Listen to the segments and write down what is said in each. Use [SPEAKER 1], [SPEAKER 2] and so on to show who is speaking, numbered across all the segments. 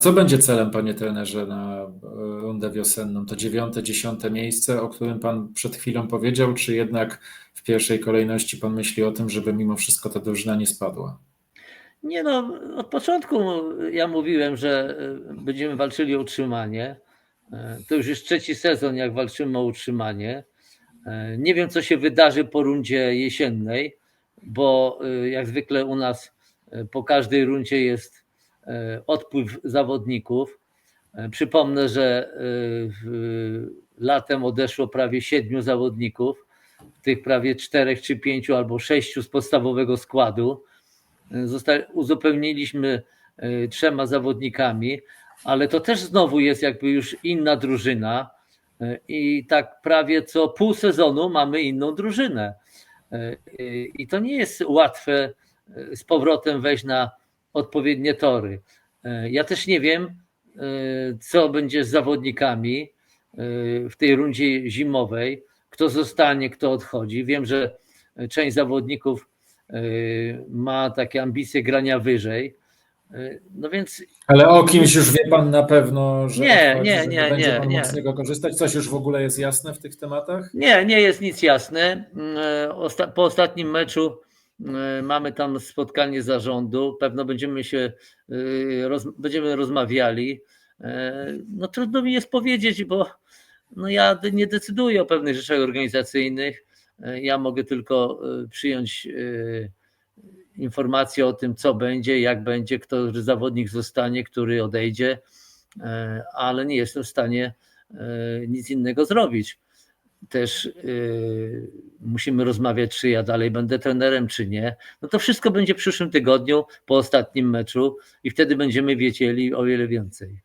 [SPEAKER 1] Co będzie celem, panie trenerze, na e, rundę wiosenną? To dziewiąte, dziesiąte miejsce, o którym pan przed chwilą powiedział, czy jednak w pierwszej kolejności pan myśli o tym, żeby mimo wszystko ta drużyna nie spadła?
[SPEAKER 2] Nie no, od początku ja mówiłem, że e, będziemy walczyli o utrzymanie. E, to już jest trzeci sezon, jak walczymy o utrzymanie. Nie wiem, co się wydarzy po rundzie jesiennej, bo jak zwykle u nas po każdej rundzie jest odpływ zawodników. E, przypomnę, że e, latem odeszło prawie siedmiu zawodników, tych prawie czterech czy pięciu albo sześciu z podstawowego składu. Zostali, uzupełniliśmy trzema zawodnikami, ale to też znowu jest jakby już inna drużyna i tak prawie co pół sezonu mamy inną drużynę. I to nie jest łatwe z powrotem wejść na odpowiednie tory. E, ja też nie wiem, e, co będzie z zawodnikami e, w tej rundzie zimowej, kto zostanie, kto odchodzi. Wiem, że część zawodników ma takie ambicje grania wyżej. No więc.
[SPEAKER 1] Ale o kimś już wie pan na pewno, że
[SPEAKER 2] nie, odchodzi, nie, nie,
[SPEAKER 1] będzie
[SPEAKER 2] nie,
[SPEAKER 1] pan
[SPEAKER 2] nie.
[SPEAKER 1] mógł z niego korzystać. Coś już w ogóle jest jasne w tych tematach?
[SPEAKER 2] Nie, nie jest nic jasne. Po ostatnim meczu mamy tam spotkanie zarządu, pewno będziemy się e, roz, będziemy rozmawiali. E, no trudno mi jest powiedzieć, bo no ja nie decyduję o pewnych rzeczach organizacyjnych. Ja mogę tylko przyjąć informacje o tym, co będzie, jak będzie, który zawodnik zostanie, który odejdzie, ale nie jestem w stanie nic innego zrobić też yy, musimy rozmawiać, czy ja dalej będę trenerem, czy nie. No to wszystko będzie w przyszłym tygodniu, po ostatnim meczu i wtedy będziemy wiedzieli o wiele więcej.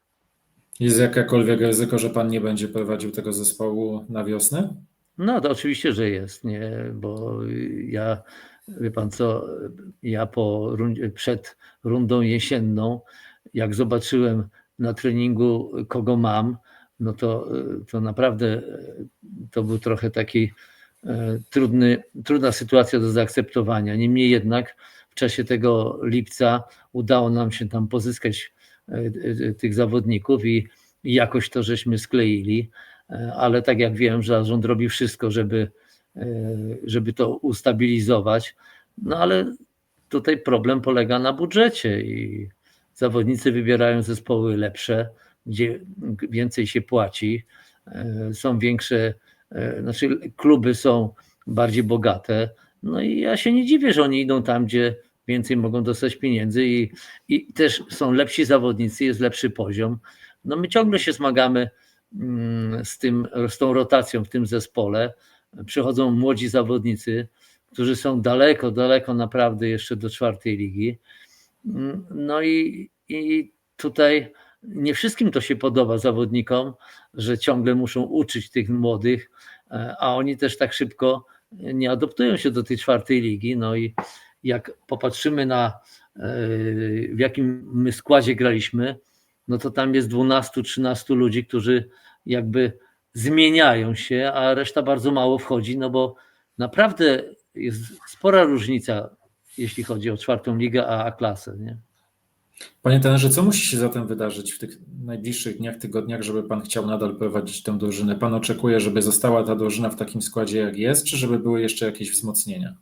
[SPEAKER 1] Jest jakakolwiek ryzyko, że pan nie będzie prowadził tego zespołu na wiosnę?
[SPEAKER 2] No to oczywiście, że jest, nie, bo ja, wie pan co, ja po przed rundą jesienną, jak zobaczyłem na treningu, kogo mam, no to, to naprawdę to był trochę taki e, trudny, trudna sytuacja do zaakceptowania. Niemniej jednak w czasie tego lipca udało nam się tam pozyskać e, e, tych zawodników i, jakoś to żeśmy skleili, ale tak jak wiem, że rząd robi wszystko, żeby, żeby to ustabilizować. No ale tutaj problem polega na budżecie i zawodnicy wybierają zespoły lepsze, gdzie więcej się płaci, są większe, znaczy kluby są bardziej bogate. No i ja się nie dziwię, że oni idą tam, gdzie więcej mogą dostać pieniędzy i, i też są lepsi zawodnicy, jest lepszy poziom. No my ciągle się zmagamy mm, z, tym, z tą rotacją w tym zespole. Przychodzą młodzi zawodnicy, którzy są daleko, daleko naprawdę jeszcze do czwartej ligi. Mm, no i, i tutaj nie wszystkim to się podoba zawodnikom, że ciągle muszą uczyć tych młodych, e, a oni też tak szybko nie adoptują się do tej czwartej ligi. No i jak popatrzymy na e, w jakim my składzie graliśmy, no to tam jest 12-13 ludzi, którzy jakby zmieniają się, a reszta bardzo mało wchodzi, no bo naprawdę jest spora różnica, jeśli chodzi o czwartą ligę, a klasę. Nie?
[SPEAKER 1] Panie trenerze, co musi się zatem wydarzyć w tych najbliższych dniach, tygodniach, żeby pan chciał nadal prowadzić tę drużynę? Pan oczekuje, żeby została ta drużyna w takim składzie, jak jest, czy żeby były jeszcze jakieś wzmocnienia?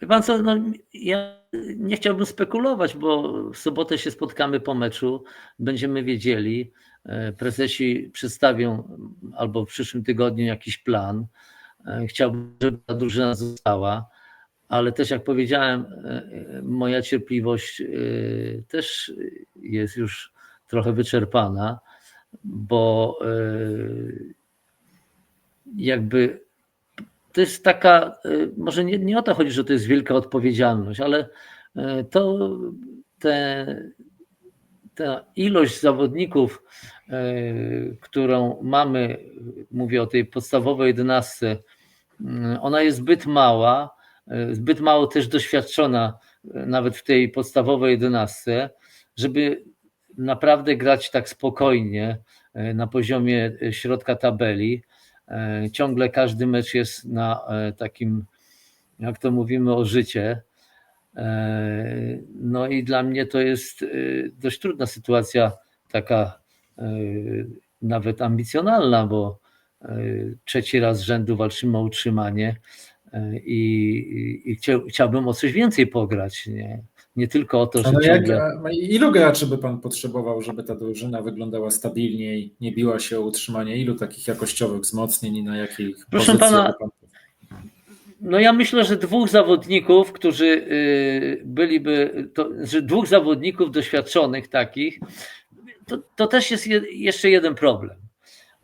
[SPEAKER 2] Wie pan co, no, ja nie chciałbym spekulować, bo w sobotę się spotkamy po meczu, będziemy wiedzieli, e, prezesi przedstawią albo w przyszłym tygodniu jakiś plan. E, chciałbym, żeby ta drużyna została ale też jak powiedziałem, e, e, moja cierpliwość e, też jest już trochę wyczerpana, bo jakby to jest taka, może nie, nie o to chodzi, że to jest wielka odpowiedzialność, ale to te, ta ilość zawodników, którą mamy, mówię o tej podstawowej jedenastce, ona jest zbyt mała, E, zbyt mało też doświadczona e, nawet w tej podstawowej jedenastce, żeby naprawdę grać tak spokojnie e, na poziomie środka tabeli. Ciągle każdy mecz jest na takim, jak to mówimy, o życie. E, No i dla mnie to jest e, dość trudna sytuacja, taka e, nawet ambicjonalna, bo e, trzeci raz z rzędu walczymy o utrzymanie e, i, i, chciał, chciałbym o coś więcej pograć. Nie, nie tylko o to, że
[SPEAKER 1] jak,
[SPEAKER 2] ciągle...
[SPEAKER 1] a ilu graczy by pan potrzebował, żeby ta drużyna wyglądała stabilniej, nie biła się o utrzymanie? Ilu takich jakościowych wzmocnień i na jakich
[SPEAKER 2] Proszę pana,
[SPEAKER 1] pan...
[SPEAKER 2] No ja myślę, że dwóch zawodników, którzy y, byliby, to, że dwóch zawodników doświadczonych takich, to, to też jest je, jeszcze jeden problem.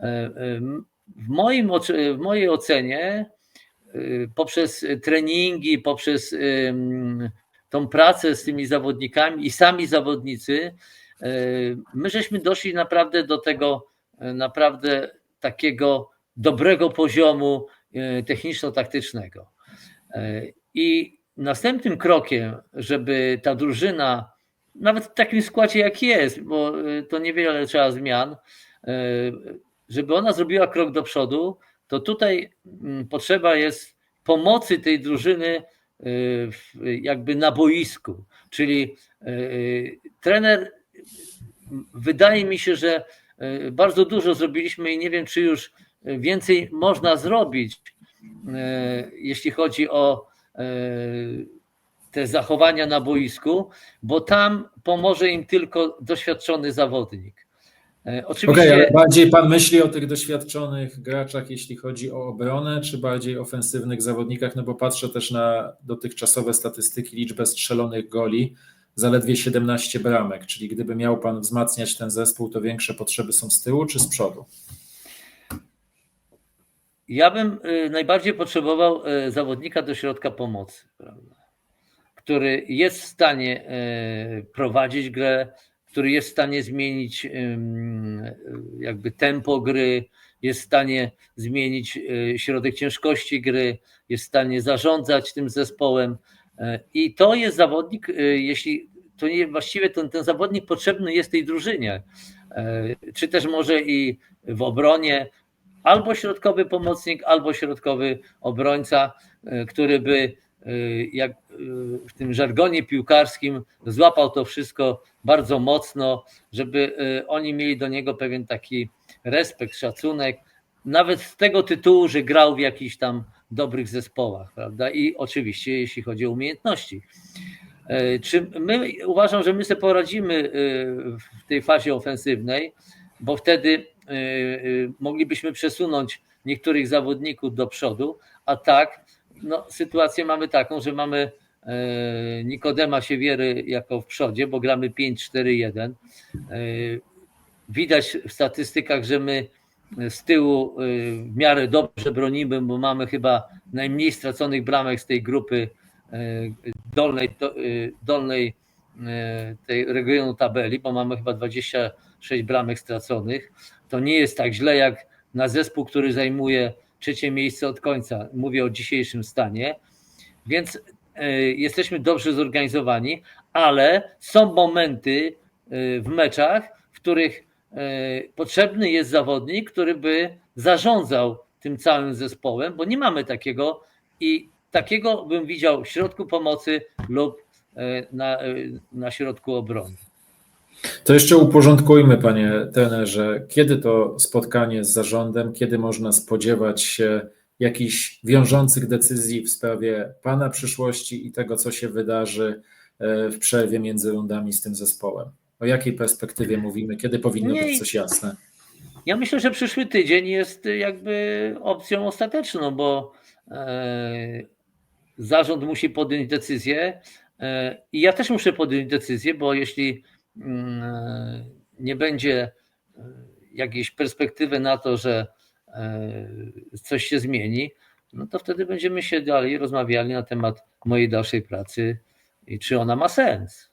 [SPEAKER 2] E, em, W, moim, w mojej ocenie y, poprzez treningi, poprzez ym, tą pracę z tymi zawodnikami i sami zawodnicy, y, my żeśmy doszli naprawdę do tego y, naprawdę takiego dobrego poziomu y, techniczno-taktycznego. Y, I następnym krokiem, żeby ta drużyna, nawet w takim składzie jak jest, bo y, to niewiele trzeba zmian, y, żeby ona zrobiła krok do przodu, to tutaj mm, potrzeba jest pomocy tej drużyny y, jakby na boisku. Czyli y, trener, wydaje mi się, że y, bardzo dużo zrobiliśmy i nie wiem, czy już więcej można zrobić, y, jeśli chodzi o y, te zachowania na boisku, bo tam pomoże im tylko doświadczony zawodnik. Y,
[SPEAKER 1] Okej,
[SPEAKER 2] Oczywiście.
[SPEAKER 1] ale bardziej pan myśli o tych doświadczonych graczach, jeśli chodzi o obronę, czy bardziej ofensywnych zawodnikach? No bo patrzę też na dotychczasowe statystyki, liczbę strzelonych goli, zaledwie 17 bramek, czyli gdyby miał pan wzmacniać ten zespół, to większe potrzeby są z tyłu czy z przodu?
[SPEAKER 2] Ja bym y, najbardziej potrzebował y, zawodnika do środka pomocy, prawda? który jest w stanie y, prowadzić grę, który jest w stanie zmienić jakby tempo gry, jest w stanie zmienić y, środek ciężkości gry, jest w stanie zarządzać tym zespołem. Y, I to jest zawodnik, y, jeśli to nie właściwie ten, ten zawodnik potrzebny jest tej drużynie, czy też może i w obronie, albo środkowy pomocnik, albo środkowy obrońca, który by jak y, w tym żargonie piłkarskim złapał to wszystko bardzo mocno, żeby y, oni mieli do niego pewien taki respekt, szacunek, nawet z tego tytułu, że grał w jakichś tam dobrych zespołach, prawda? I oczywiście jeśli chodzi o umiejętności. Czy my uważam, że my sobie poradzimy y, w tej fazie ofensywnej, bo wtedy y, y, moglibyśmy przesunąć niektórych zawodników do przodu, a tak no, sytuację mamy taką, że mamy e, Nikodema Siewiery jako w przodzie, bo gramy 5-4-1. E, Widać w statystykach, że my z tyłu w miarę dobrze bronimy, bo mamy chyba najmniej straconych bramek z tej grupy dolnej, dolnej tej regionu tabeli, bo mamy chyba 26 bramek straconych. To nie jest tak źle jak na zespół, który zajmuje trzecie miejsce od końca. Mówię o dzisiejszym stanie. Więc y, jesteśmy dobrze zorganizowani, ale są momenty y, w meczach, w których y, potrzebny jest zawodnik, który by zarządzał tym całym zespołem, bo nie mamy takiego i takiego bym widział w środku pomocy lub na, na środku obrony.
[SPEAKER 1] To jeszcze uporządkujmy, panie trenerze, kiedy to spotkanie z zarządem, kiedy można spodziewać się jakichś wiążących decyzji w sprawie pana przyszłości i tego, co się wydarzy e, w przerwie między rundami z tym zespołem? O jakiej perspektywie mówimy? Kiedy powinno
[SPEAKER 2] Nie,
[SPEAKER 1] być coś jasne?
[SPEAKER 2] Ja myślę, że przyszły tydzień jest jakby opcją ostateczną, bo e, zarząd musi podjąć decyzję e, i ja też muszę podjąć decyzję, bo jeśli nie będzie e, jakiejś perspektywy na to, że e, coś się zmieni, no to wtedy będziemy się dalej rozmawiali na temat mojej dalszej pracy i czy ona ma sens.